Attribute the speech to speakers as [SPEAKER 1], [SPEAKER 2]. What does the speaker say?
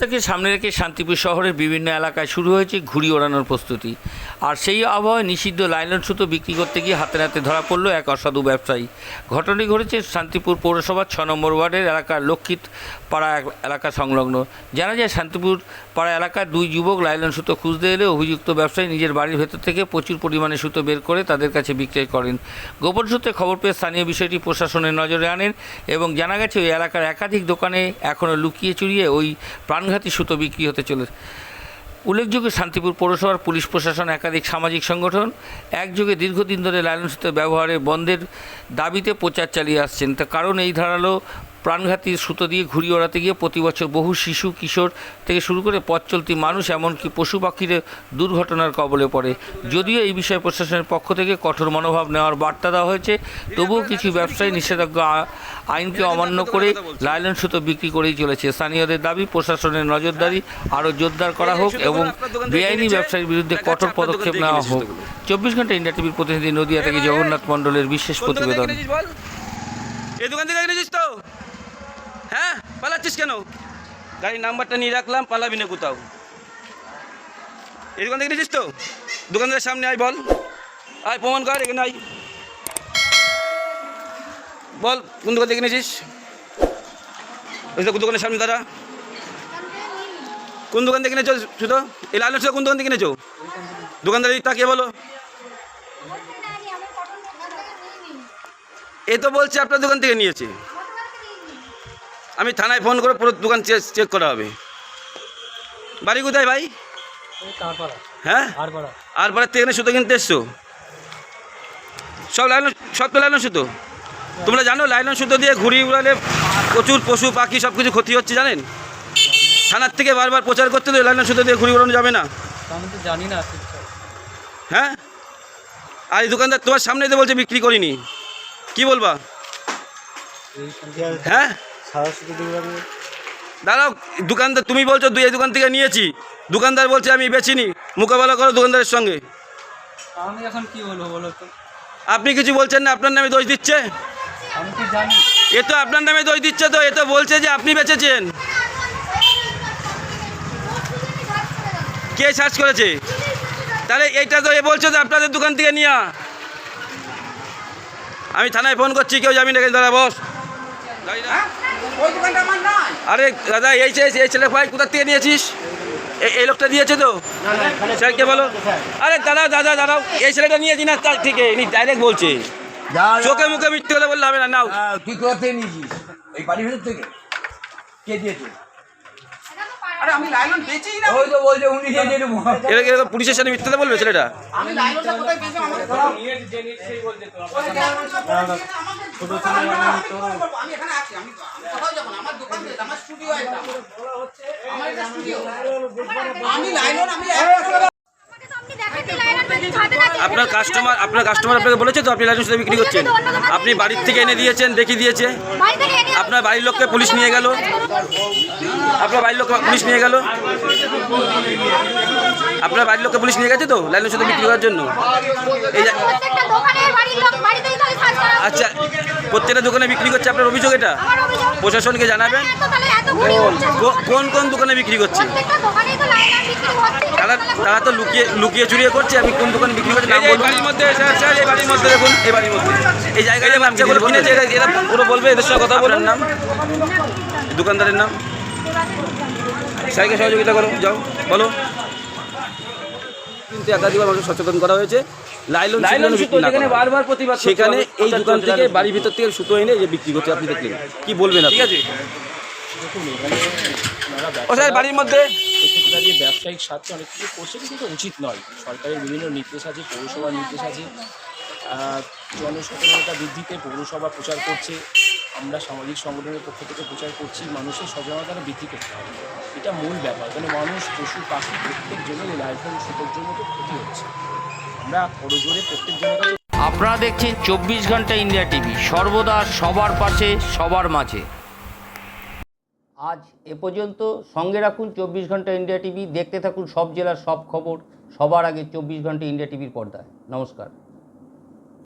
[SPEAKER 1] রথযাত্রাকে সামনে রেখে শান্তিপুর শহরের বিভিন্ন এলাকায় শুরু হয়েছে ঘুড়ি ওড়ানোর প্রস্তুতি। আর সেই আবহাওয়ায় নিষিদ্ধ লাইলন সুতো বিক্রি করতে গিয়ে হাতে হাতে ধরা পড়ল এক অসাধু ব্যবসায়ী। ঘটনাটি ঘটেছে শান্তিপুর পৌরসভার ছ নম্বর ওয়ার্ডের এলাকার লক্ষিত পাড়া এলাকা সংলগ্ন। জানা যায় শান্তিপুর পাড়া এলাকার দুই যুবক লাইলন সুতো খুঁজতে এলে অভিযুক্ত ব্যবসায়ী নিজের বাড়ির ভেতর থেকে প্রচুর পরিমাণে সুতো বের করে তাদের কাছে বিক্রয় করেন। গোপন সূত্রে খবর পেয়ে স্থানীয় বিষয়টি প্রশাসনের নজরে আনেন এবং জানা গেছে ওই এলাকার একাধিক দোকানে এখনও লুকিয়ে চুরিয়ে ওই প্রাণঘাতী সুতো বিক্রি হতে চলেছে উল্লেখযোগ্য শান্তিপুর পৌরসভার পুলিশ প্রশাসন, একাধিক সামাজিক সংগঠন একযোগে দীর্ঘদিন ধরে লাইলন সুতো ব্যবহারে বন্ধের দাবিতে প্রচার চালিয়ে আসছেন। তার কারণ এই ধারালো প্রাণঘাতী সুতো দিয়ে ঘুড়ি ওড়াতে গিয়ে প্রতি বছর বহু শিশু, কিশোর থেকে শুরু করে পথ চলতি মানুষ, এমনকি পশু পাখির দুর্ঘটনার কবলে পড়ে। যদিও এই বিষয়ে প্রশাসনের পক্ষ থেকে কঠোর মনোভাব নেওয়ার বার্তা দেওয়া হয়েছে, তবুও কিছু ব্যবসায়ী নিষেধাজ্ঞা আইনকে অমান্য করে লাইলন সুতো বিক্রি করেই চলেছে। স্থানীয়দের দাবি, প্রশাসনের নজরদারি আরও জোরদার করা হোক এবং বেআইনি ব্যবসায়ীর বিরুদ্ধে কঠোর পদক্ষেপ নেওয়া হোক। চব্বিশ ঘণ্টা ইন্ডিয়া টিভির প্রতিনিধি নদিয়া থেকে জগন্নাথ মণ্ডলের বিশেষ প্রতিবেদন।
[SPEAKER 2] এই দোকান থেকে তো? হ্যাঁ পালাচ্ছিস কেন? গাড়ির নাম্বারটা নিয়ে রাখলাম পালাবি না কোথাও। এই দোকান থেকে কিনেছিস তো? দোকানদারের সামনে আয় বল। আয় প্রমাণ কর এখানে আয়। বল কোন দোকান থেকে কিনেছিস ওই দোকানের সামনে দাঁড়া। কোন দোকান থেকে নিয়েছো শুধু? এই লাল সুতো কোন দোকান থেকে কিনেছো দোকানদার তাকিয়ে বলো। এ তো বলছে আপনার দোকান থেকে নিয়েছে। আমি থানায় ফোন করে পুরো দোকান চেক করা হবে। বাড়ি কোথায় ভাই? হ্যাঁ? আর বাড়ির থেকে সুতো কিনতে এসছো? সব লাইলন সব তো লাইলন সুতো? তোমরা জানো লাইলন সুতো দিয়ে ঘুড়ি উড়ালে প্রচুর পশু পাখি সব কিছু ক্ষতি হচ্ছে জানেন? থানার থেকে বারবার প্রচার করতে তো লাইলন সুতো দিয়ে ঘুড়ি উড়ানো যাবে না।
[SPEAKER 3] আমি তো জানি না
[SPEAKER 2] হ্যাঁ? আর এই দোকানদার তোমার সামনে তো বলছে বিক্রি করিনি কি বলবা? হ্যাঁ? দাঁড়াও দোকানদার তুমি বলছো দুই এই দোকান থেকে নিয়েছি। দোকানদার বলছে আমি বেচিনি মোকাবেলা করো দোকানদারের সঙ্গে।
[SPEAKER 3] আমি এখন কি বলব বলো তো?
[SPEAKER 2] আপনি কিছু বলছেন না আপনার নামে দোষ দিচ্ছে?
[SPEAKER 3] আমি কি জানি।
[SPEAKER 2] এ তো আপনার নামে দোষ দিচ্ছে তো এ তো বলছে যে আপনি বেচেছেন। কে সার্চ করেছে? তাহলে এইটা তো এ বলছে যে আপনাদের দোকান থেকে নিয়া। আমি থানায় ফোন করছি কেউ যাবি না দাদা বস। আরে দাদা এই এই ছেলে ভাই কোথা থেকে নিয়েছিস? এই- লোকটা দিয়েছে তো। স্যারকে বলো। আরে দাদা দাদা দাদা এই ছেলেটা নিয়েছি না তার থেকে। ইনি ডাইরেক্ট বলছে। চোখে মুখে মিথ্যে বললে হবে না নাও।
[SPEAKER 4] আহ, তুই কোথা থেকে নিয়েছিস? এই বাড়ির ভেতর থেকে? কে দিয়েছে?
[SPEAKER 5] আরে আমি লাইলন বেচি না।
[SPEAKER 4] ওই তো বলছে উনি দিয়েছে এটা
[SPEAKER 2] কি পুলিশের সাথে মিথ্যাতে বলবে ছেলেটা?
[SPEAKER 5] আমি লাইলনটা কোথায় পেয়েছি আমাকে বলো। ছোট ছেলে আমি এখানে আছি আমি আমি কোথাও যাব না? আমার দোকান আমার স্টুডিও এটা আমার এটা স্টুডিও আমি লাইলন আমি
[SPEAKER 2] আপনার কাস্টমার আপনার কাস্টমার আপনাকে বলেছে তো আপনি লাইসেন্স বিক্রি করছেন। আপনি বাড়ির থেকে এনে দিয়েছেন, দেখিয়ে দিয়েছে। আপনার বাড়ির লোককে পুলিশ নিয়ে গেল। আপনার বাড়ির লোককে পুলিশ নিয়ে গেল। আপনার বাড়ির লোককে পুলিশ নিয়ে গেছে তো লাইসেন্স বিক্রি করার জন্য। এই আচ্ছা প্রত্যেকটা দোকানে বিক্রি করছে আপনার অভিযোগ এটা? প্রশাসনকে জানাবেন? কো- কোন কোন দোকানে বিক্রি করছে? তারা তারা তো লুকিয়ে লুকিয়ে চুরিয়ে করছে আমি কোন দোকানে বিক্রি করছি বলুন। বাড়ির মধ্যে স্যার স্যার এই বাড়ির মধ্যে দেখুন এই বাড়ির মধ্যে। এই জায়গায় যে বাচ্চাগুলো কিনেছে এরা এরা পুরো বলবে এদের সঙ্গে কথা বলার নাম? দোকানদারের নাম? স্যারকে সহযোগিতা করো যাও বলো। কিন্তু একাধিকবার মানুষ সচেতন করা হয়েছে। লাইলন সুতো যেখানে বারবার প্রতিবাদ সেখানে এই দোকান থেকে বাড়ির ভিতর থেকে সুতো এনে যে বিক্রি করতে আপনি দেখলেন। কি বলবেন ঠিক আছে। ও স্যার বাড়ির মধ্যে?
[SPEAKER 6] দাঁড়িয়ে ব্যবসায়িক স্বার্থে অনেক কিছু করছে কিন্তু উচিত নয়। সরকারের বিভিন্ন নির্দেশ আছে পৌরসভার নির্দেশ আছে। জনসচেতনতা বৃদ্ধিতে পৌরসভা প্রচার করছে। আমরা সামাজিক সংগঠনের পক্ষ থেকে প্রচার করছি মানুষের সচেতনতা বৃদ্ধি করতে হবে। এটা মূল ব্যাপার। কারণ মানুষ পশু পাখি প্রত্যেক জনের লাইফের সুতোর জন্য তো ক্ষতি হচ্ছে। আমরা করজোরে প্রত্যেক জনের কাছে
[SPEAKER 1] আপনারা দেখছেন চব্বিশ ঘণ্টা ইন্ডিয়া টিভি সর্বদা সবার পাশে সবার মাঝে। আজ এ পর্যন্ত সঙ্গে রাখুন চব্বিশ ঘণ্টা ইন্ডিয়া টিভি দেখতে থাকুন সব জেলার সব খবর সবার আগে চব্বিশ ঘণ্টা ইন্ডিয়া টিভির পর্দায়। নমস্কার।